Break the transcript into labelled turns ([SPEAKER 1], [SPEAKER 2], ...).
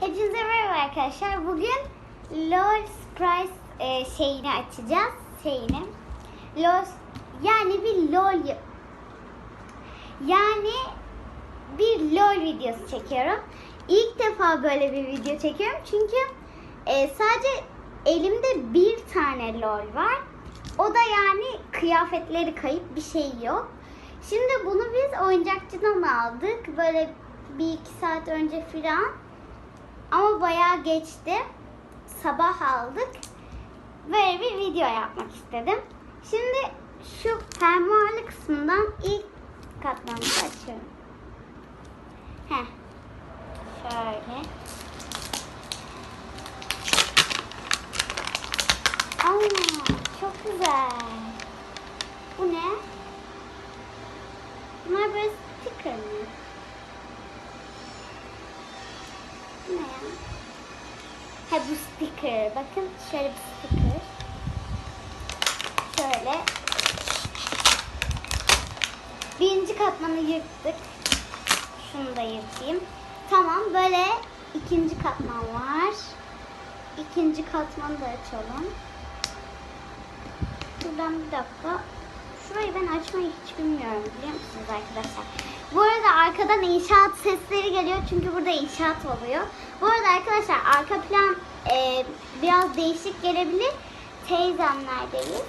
[SPEAKER 1] Hepinize merhaba arkadaşlar. Bugün LOL Surprise e, şeyini açacağız. Şeyini. LOL yani bir LOL yani bir LOL videosu çekiyorum. İlk defa böyle bir video çekiyorum çünkü e, sadece elimde bir tane LOL var. O da yani kıyafetleri kayıp bir şey yok. Şimdi bunu biz oyuncakçıdan aldık. Böyle bir iki saat önce filan. Ama bayağı geçti. Sabah aldık. Böyle bir video yapmak istedim. Şimdi şu fermuarlı kısmından ilk katmanı açıyorum. Heh. Şöyle. Aa, çok güzel. Bu ne? Bunlar böyle sticker mı? Bu ne ya? Ha bu sticker. Bakın şöyle bir sticker. Şöyle. Birinci katmanı yırttık. Şunu da yırtayım. Tamam böyle ikinci katman var. İkinci katmanı da açalım. Şuradan bir dakika. Şurayı ben açmayı hiç bilmiyorum biliyor musunuz arkadaşlar? Bu arada arkadan inşaat sesleri geliyor çünkü burada inşaat oluyor. Bu arada arkadaşlar arka plan e, biraz değişik gelebilir. Teyzemlerdeyiz.